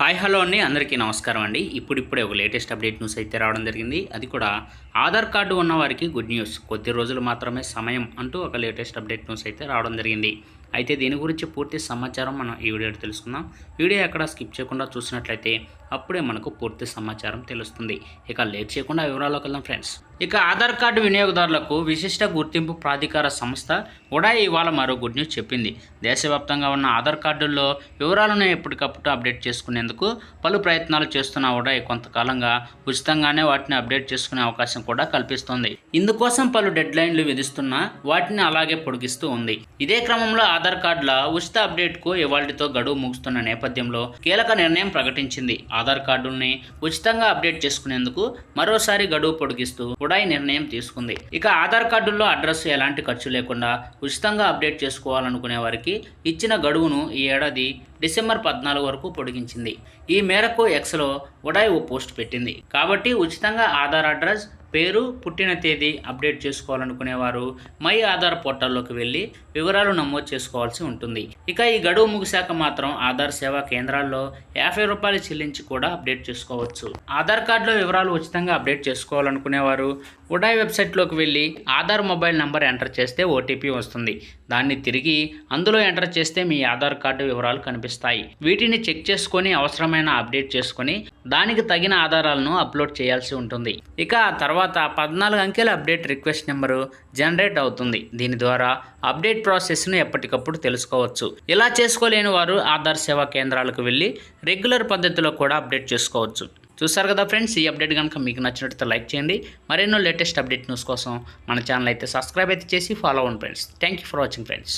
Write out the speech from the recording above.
Hi hello అండి. అందరికీ నమస్కారం అండి. ఇప్పుడిప్పుడే ఒక లేటెస్ట్ అప్డేట్ న్యూస్ అయితే రావడం జరిగింది. అది కూడా ఆధార్ కార్డు ఉన్న వారికి గుడ్ న్యూస్. కొద్ది రోజులు మాత్రమే సమయం అంటూ ఒక లేటెస్ట్ అప్డేట్ న్యూస్ అయితే రావడం జరిగింది. అయితే దీని గురించి పూర్తి సమాచారం మనం ఈ వీడియోలో తెలుసుకుందాం. వీడియో ఎక్కడ స్కిప్ చేయకుండా చూసినట్లయితే అప్పుడే మనకు పూర్తి సమాచారం తెలుస్తుంది. ఇక లేట్ చేయకుండా వివరాలకు వెళ్దాం ఫ్రెండ్స్. ఇక ఆధార్ కార్డు వినియోగదారులకు విశిష్ట గుర్తింపు ప్రాధికార సంస్థ కూడా ఇవాళ మరో గుడ్ న్యూస్ చెప్పింది. దేశవ్యాప్తంగా ఉన్న ఆధార్ కార్డుల్లో వివరాలను ఎప్పటికప్పుడు అప్డేట్ చేసుకునేందుకు పలు ప్రయత్నాలు చేస్తున్న ఉడాయ్ కొంతకాలంగా ఉచితంగానే వాటిని అప్డేట్ చేసుకునే అవకాశం కూడా కల్పిస్తోంది. ఇందుకోసం పలు డెడ్లైన్లు విధిస్తున్నా వాటిని అలాగే పొడిగిస్తూ ఉంది. ఇదే క్రమంలో ఆధార్ కార్డుల ఉచిత అప్డేట్కు ఇవాళతో గడువు ముగుస్తున్న నేపథ్యంలో కీలక నిర్ణయం ప్రకటించింది. ఆధార్ కార్డుల్ని ఉచితంగా అప్డేట్ చేసుకునేందుకు మరోసారి గడువు పొడిగిస్తూ ఉడాయ్ నిర్ణయం తీసుకుంది. ఇక ఆధార్ కార్డుల్లో అడ్రస్ ఎలాంటి ఖర్చు లేకుండా ఉచితంగా అప్డేట్ చేసుకోవాలనుకునే వారికి ఇచ్చిన గడువును ఈ ఏడాది డిసెంబర్ పద్నాలుగు వరకు పొడిగించింది. ఈ మేరకు ఎక్స్లో ఉడాయ్ ఓ పోస్ట్ పెట్టింది. కాబట్టి ఉచితంగా ఆధార్ అడ్రస్ పేరు పుట్టిన తేదీ అప్డేట్ చేసుకోవాలనుకునేవారు మై ఆధార్ పోర్టల్లోకి వెళ్ళి వివరాలు నమోదు చేసుకోవాల్సి ఉంటుంది. ఇక ఈ గడువు ముగిశాక మాత్రం ఆధార్ సేవా కేంద్రాల్లో యాభై రూపాయలు చెల్లించి కూడా అప్డేట్ చేసుకోవచ్చు. ఆధార్ కార్డులో వివరాలు ఉచితంగా అప్డేట్ చేసుకోవాలనుకునేవారు ఉడాయ్ వెబ్సైట్లోకి వెళ్ళి ఆధార్ మొబైల్ నంబర్ ఎంటర్ చేస్తే ఓటీపీ వస్తుంది. దాన్ని తిరిగి అందులో ఎంటర్ చేస్తే మీ ఆధార్ కార్డు వివరాలు కనిపిస్తాయి. వీటిని చెక్ చేసుకొని అవసరమైన అప్డేట్ చేసుకొని దానికి తగిన ఆధారాలను అప్లోడ్ చేయాల్సి ఉంటుంది. ఇక ఆ తర్వాత పద్నాలుగు అంకెల అప్డేట్ రిక్వెస్ట్ నెంబరు జనరేట్ అవుతుంది. దీని ద్వారా అప్డేట్ ప్రాసెస్ను ఎప్పటికప్పుడు తెలుసుకోవచ్చు. ఇలా చేసుకోలేని వారు ఆధార్ సేవా కేంద్రాలకు వెళ్ళి రెగ్యులర్ పద్ధతిలో కూడా అప్డేట్ చేసుకోవచ్చు. చూసారు కదా ఫ్రెండ్స్ ఈ అప్డేట్ కనుక మీకు నచ్చినట్లయితే లైక్ చేయండి. మరెన్నో లేటెస్ట్ అప్డేట్ న్యూస్ కోసం మన ఛానల్ అయితే సబ్స్క్రైబ్ అయితే చేసి ఫాలో అవ్వండి friends. Thank you for watching friends.